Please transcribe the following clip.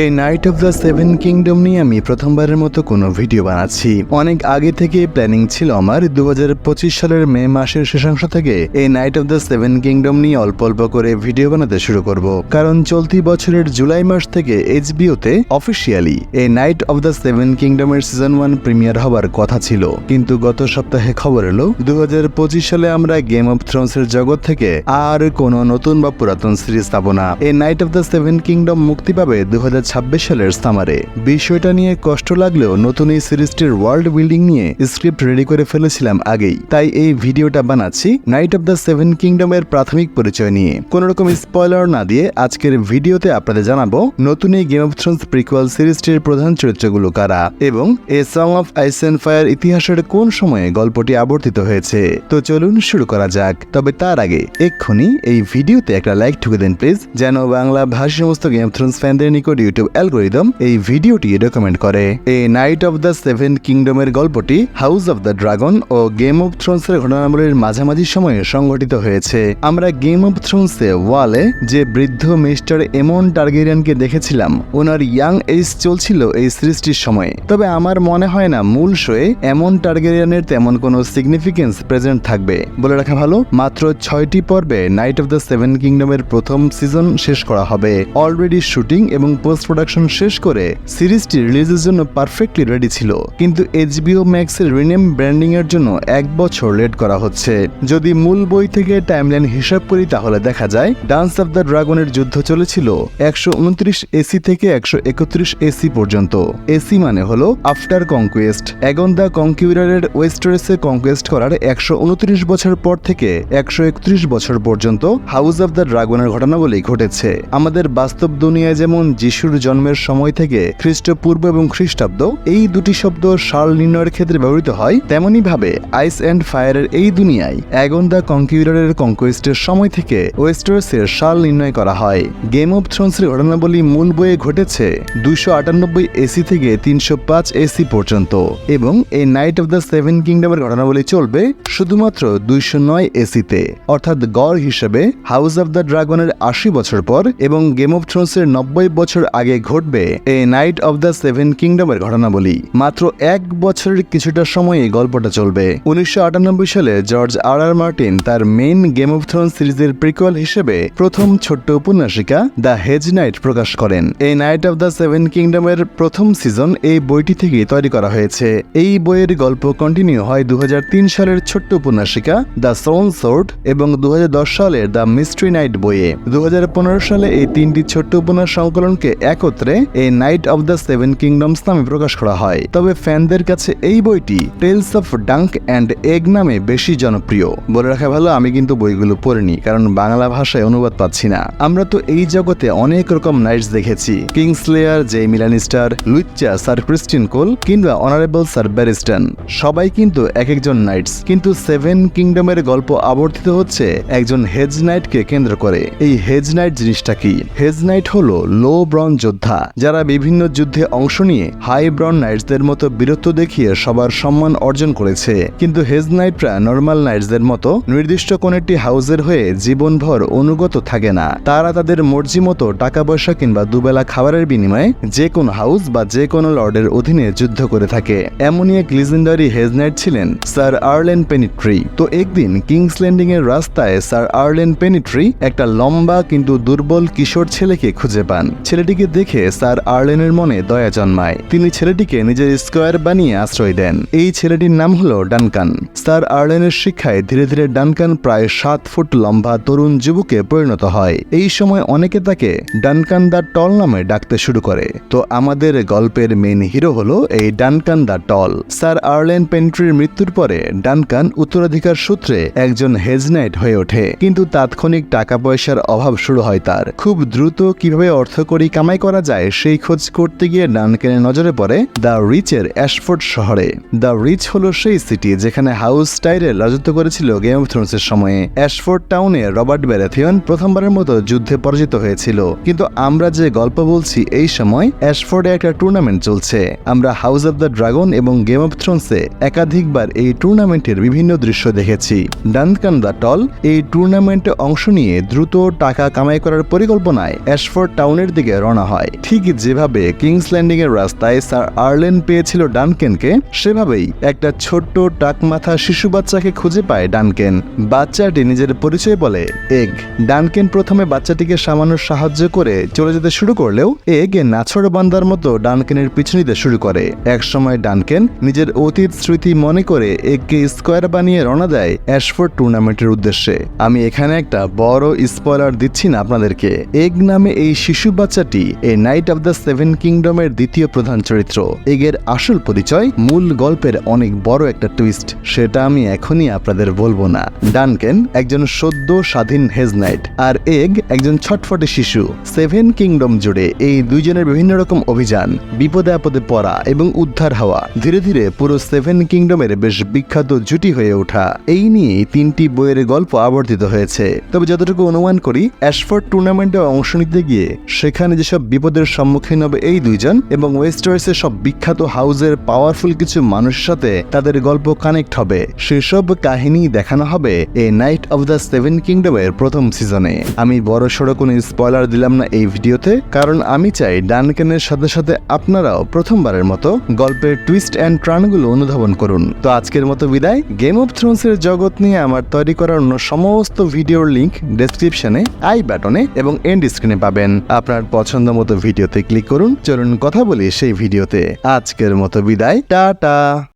এই knight of the seven kingdom নিয়ে আমি প্রথমবারের মতো কোনো ভিডিও বানাচ্ছি। অনেক আগে থেকে প্ল্যানিং ছিল আমার দু হাজার পঁচিশ সালের মে মাসের শেষাংশ থেকে এই knight of the seven kingdom নিয়ে অল্প অল্প করে ভিডিও বানাতে শুরু করব। কারণ চলতি বছরের জুলাই মাস থেকে এইচবিওতে অফিসিয়ালি এই নাইট অফ দ্য সেভেন কিংডমের সিজন ওয়ান প্রিমিয়ার হবার কথা ছিল। কিন্তু গত সপ্তাহে খবর এলো দু হাজার পঁচিশ সালে আমরা গেম অফ থ্রোনস এর জগৎ থেকে আর কোনো নতুন বা পুরাতন সিরিজ পাবো না। এই knight of the seven kingdom মুক্তি পাবে দু সালের সামারে। বিষয়টা নিয়ে কষ্ট লাগলেও নতুন এই সিরিজটির ওয়ার্ল্ড বিল্ডিং নিয়ে স্ক্রিপ্ট রেডি করে ফেলেছিলাম আগেই। তাই এই ভিডিওটা বানাচ্ছি নাইট অফ দ্য সেভেন কিংডমের প্রাথমিক পরিচয় নিয়ে। কোন রকম স্পয়লার না দিয়ে আজকের ভিডিওতে আপনাদের জানাব, নতুন এই গেম অফ থ্রোনস প্রিকুয়াল সিরিজটির প্রধান চরিত্রগুলো কারা এবং A song of ice and fire ইতিহাসের কোন সময়ে গল্পটি আবর্তিত হয়েছে। তো চলুন শুরু করা যাক। তবে তার আগে এক্ষুনি এই ভিডিওতে একটা লাইক ঠুকে দেন প্লিজ যেন বাংলা ভাষী সমস্ত গেম থ্রোনস ফ্যানদের নিকট ইউটিউব অ্যালগোরিদম এই ভিডিওটি রেকমেন্ড করে। A knight of the seven কিংডমের গল্পটি হাউস অফ দ্য ড্রাগন ও গেম অফ থ্রোনস এর ঘটনাবলীর মাঝামাঝি সময়ে সংঘটিত হয়েছে। আমরা গেম অফ থ্রোনসে ওয়ালে যে বৃদ্ধ মিস্টার এমন টার্গেরিয়ানকে দেখেছিলাম ওনার ইয়াং এজ চলছিল এই সৃষ্টির সময়ে। তবে আমার মনে হয় না মূল শোয়ে এমন টার্গেরিয়ানের তেমন কোনো সিগনিফিকেন্স প্রেজেন্ট থাকবে। বলে রাখা ভালো, মাত্র ছয়টি পর্বে নাইট অফ দ্য সেভেন কিংডমের প্রথম সিজন শেষ করা হবে। অলরেডি শুটিং এবং পোস্ট প্রোডাকশন শেষ করে সিরিজটি রিলিজের জন্য পারফেক্টলি রেডি ছিল। কিন্তু এইচবিও ম্যাক্সের রিনেম ব্র্যান্ডিং এর জন্য এক বছর লেট করা হচ্ছে। যদি মূল বই থেকে টাইমলাইন হিসাব করি তাহলে দেখা যায় ডান্স অফ দ্য ড্রাগনের যুদ্ধ চলেছিল একশো উনত্রিশ এসি থেকে একশো একত্রিশ এসি পর্যন্ত। এসি মানে হলো আফটার কনকুয়েস্ট এগন দ্য কনকিউরারের ওয়েস্টারেসে কনকুয়েস্ট করার একশো উনত্রিশ বছর পর থেকে একশো একত্রিশ বছর পর্যন্ত হাউস অফ দ্য ড্রাগনের ঘটনাবলী ঘটেছে। আমাদের বাস্তব দুনিয়ায় যেমন যিশুর জন্মের সময় থেকে খ্রিস্টপূর্ব এবং খ্রিস্টাব্দ এই দুটি শব্দ সাল নির্ণয়ের ক্ষেত্রে ব্যবহৃত হয় তেমনি ভাবে আইস অ্যান্ড ফায়ারের এই দুনিয়ায় অ্যাগন দ্য কনকিউরারের সময় থেকে ওয়েস্টার্সের সাল নির্ণয় করা হয়। গেম অফ থ্রোনসের ঘটনাবলী মূল বইয়ে ঘটেছে দুইশো আটানব্বই এসি থেকে তিনশো পাঁচ এসি পর্যন্ত এবং এই নাইট অফ দ্য সেভেন কিংডমের ঘটনাবলী চলবে শুধুমাত্র দুইশো নয় এসিতে অর্থাৎ গড় হিসেবে হাউস অফ দ্য ড্রাগনের আশি বছর পর এবং গেম অফ থ্রোনসের নব্বই বছর আগে ঘটবে এই নাইট অফ দ্য সেভেন কিংডমের ঘটনাবলী। মাত্র এক বছরের কিছুটা সময়ে গল্পটা চলবে। উনিশশো সালে জর্জ আর আর মার্টিন তার মেইন গেম অফ থ্রোন সিরিজের প্রিকোয়াল হিসেবে প্রথম ছোট্ট উপন্যাসিকা দ্য হেজ নাইট প্রকাশ করেন। এই নাইট অফ দ্য সেভেন কিংডমের প্রথম সিজন এই বইটি থেকে তৈরি করা হয়েছে। এই বইয়ের গল্প কন্টিনিউ হয় দু হাজার তিন সালের ছোট্ট উপন্যাসিকা দ্য সোন সোর্ড এবং দু হাজার দশ সালের দ্য মিস্ট্রি নাইট বইয়ে। দু হাজার পনেরো সালে এই তিনটি ছোট্ট উপন্যাস সংকলনকে একত্রে এই knight of the seven kingdoms নামে প্রকাশ করা হয়। তবে ফ্যানদের কাছে এই বইটি tales of dunk and egg নামে বেশি জনপ্রিয়। বলে রাখা ভালো, আমি কিন্তু বইগুলো পড়িনি, কারণ বাংলা ভাষায় অনুবাদ পাচ্ছি না। আমরা তো এই জগতে অনেক রকম নাইটস দেখেছি। কিংসলেয়ার জে মিলানিস্টার লুইচা স্যার ক্রিস্টিন কোল কিংবা অনারেবল স্যার ব্যারিস্টন সবাই কিন্তু এক একজন নাইটস। কিন্তু সেভেন কিংডমের গল্প আবর্তিত হচ্ছে একজন হেজ নাইটকে কেন্দ্র করে। এই হেজ নাইট জিনিসটা কি? হেজ নাইট হলো লো ব্রন যোদ্ধা, যারা বিভিন্ন যুদ্ধে অংশ নিয়ে হাই ব্রন নাইটসদের মতো বীরত্ব দেখিয়ে সবার সম্মান অর্জন করেছে। কিন্তু হেজ নাইটরা নর্মাল নাইটসদের মতো নির্দিষ্ট কোন একটি হাউসের হয়ে জীবনভর অনুগত থাকে না। তারা তাদের মর্জি মতো টাকা পয়সা কিংবা দুবেলা খাবারের বিনিময়ে যে কোনো হাউস বা যে কোনো লর্ডের অধীনে যুদ্ধ করে থাকে। এমনই এক লিজেন্ডারি হেজ নাইট ছিলেন স্যার আর্লেন পেনিট্রি। তো একদিন কিংস ল্যান্ডিং এর রাস্তায় স্যার আর্লেন পেনিট্রি একটা লম্বা কিন্তু দুর্বল কিশোর ছেলেকে খুঁজে পান। ছেলেটিকে দেখে স্যার আর্লেনের মনে দয়া জন্মায়। তিনি ছেলেটিকে নিজের স্কোয়ার বানিয়ে আশ্রয় দেন। এই ছেলেটির নাম হলো ডানকান। স্যার আর্লেনের শিক্ষায় ধীরে ধীরে ডানকান প্রায় সাত ফুট লম্বা তরুণ যুবকে পরিণত হয়। এই সময় অনেকে তাকে ডানকান দা টল নামে ডাকতে শুরু করে। তো আমাদের গল্পের মেন হিরো হলো এই Duncan the tall. Sir Arlan পেন্ট্রির মৃত্যুর পরে ডানকান উত্তরাধিকার সূত্রে একজন হেজনাইট হয়ে ওঠে। কিন্তু তাৎক্ষণিক টাকা পয়সার অভাব শুরু হয় তার। খুব দ্রুত কীভাবে অর্থকরী কামাই করা যায়, সেই খোঁজ করতে গিয়ে ডানকানের নজরে পড়ে দ্য রিচের অ্যাশফোর্ড শহরে। দ্য রিচ হলো সেই সিটি যেখানে হাউস টাইরেল রাজত্ব করেছিল গেম অফ থ্রোনসের সময়ে। অ্যাশফোর্ড টাউনে রবার্ট ব্যারাথিয়ন প্রথমবারের মতো যুদ্ধে পরাজিত হয়েছিল। কিন্তু আমরা যে গল্প বলছি এই সময়, অ্যাশফোর্ডে একটা টুর্নামেন্ট চলছে। আমরা হাউস অব দ্য ড্রাগন এবং গেম অফ থ্রোনসে একাধিকবার এই টুর্নামেন্টের বিভিন্ন দৃশ্য দেখেছি। ডানকান দ্য টল এই টুর্নামেন্টে অংশ নিয়ে দ্রুত টাকা কামাই করার পরিকল্পনায় অ্যাশফোর্ড টাউনের দিকে রওনা দেখানো হয়। ঠিক যেভাবে কিংস ল্যান্ডিং এর রাস্তায় স্যার আর্লেন পেয়েছিল ডানকেনকে, সেভাবেই একটা ছোট্ট টাকমাথা শিশু বাচ্চাকে খুঁজে পায় ডানকেন। বাচ্চাটি নিজের পরিচয় বলে এগ। ডানকেন প্রথমে বাচ্চাটিকে সামান্য সাহায্য করে চলে যেতে শুরু করলেও এগ নাছড় বান্দার মতো ডানকেনের পিছু নিতে শুরু করে। একসময় ডানকেন নিজের অতীত স্মৃতি মনে করে এগকে স্কোয়ার বানিয়ে রওনা দেয় অ্যাশফোর্ড টুর্নামেন্টের উদ্দেশ্যে। আমি এখানে একটা বড় স্পয়লার দিচ্ছি না আপনাদেরকে। এগ নামে এই শিশু বাচ্চাটি এই নাইট অব দ্য সেভেন কিংডমের দ্বিতীয় প্রধান চরিত্র। এগের আসল পরিচয়, মূল গল্পের অনেক বড় একটা টুইস্ট সেটা আমি এখনই আপনাদের বলব না। ডানকেন একজন সদ্য স্বাধীন হেজ নাইট আর এগ একজন ছটফটে শিশু। সেভেন কিংডম জুড়ে এই দুইজনের বিভিন্ন রকম অভিযান, বিপদে আপদে পড়া এবং উদ্ধার হওয়া। ধীরে ধীরে পুরো সেভেন কিংডমের বেশ বিখ্যাত জুটি হয়ে ওঠা। এই নিয়ে তিনটি বইয়ের গল্প আবর্তিত হয়েছে। তবে যতটুকু অনুমান করি অ্যাশফোর্ড টুর্নামেন্টে অংশ নিতে গিয়ে, সেখানে যেসব বিপদের সম্মুখীন হবে এই দুইজন এবং ওয়েস্টার্সের সব বিখ্যাত হাউজের পাওয়ারফুল কিছু মানুষের সাথে তাদের গল্প কানেক্ট হবে। সেসব কাহিনী দেখানো হবে এই নাইট অব দ্য সেভেন কিংডমের প্রথম সিজনে আমি বড় সড়ো কোনো স্পয়লার দিলাম না এই ভিডিওতে, কারণ আমি চাই ডানকেনের সাথে সাথে আপনারাও প্রথমবারের মতো গল্পের টুইস্ট অ্যান্ড ট্রানগুলো অনুধাবন করুন। তো আজকের মতো বিদায়। গেম অফ থ্রোনসের জগৎ নিয়ে আমার তৈরি করার অন্য সমস্ত ভিডিওর লিঙ্ক ডেসক্রিপশনে আই বাটনে এবং এন্ড স্ক্রিনে পাবেন। আপনার পছন্দ মতো ভিডিওতে ক্লিক করুন। চলুন কথা বলি সেই ভিডিওতে। আজকের মতো বিদায়। টাটা।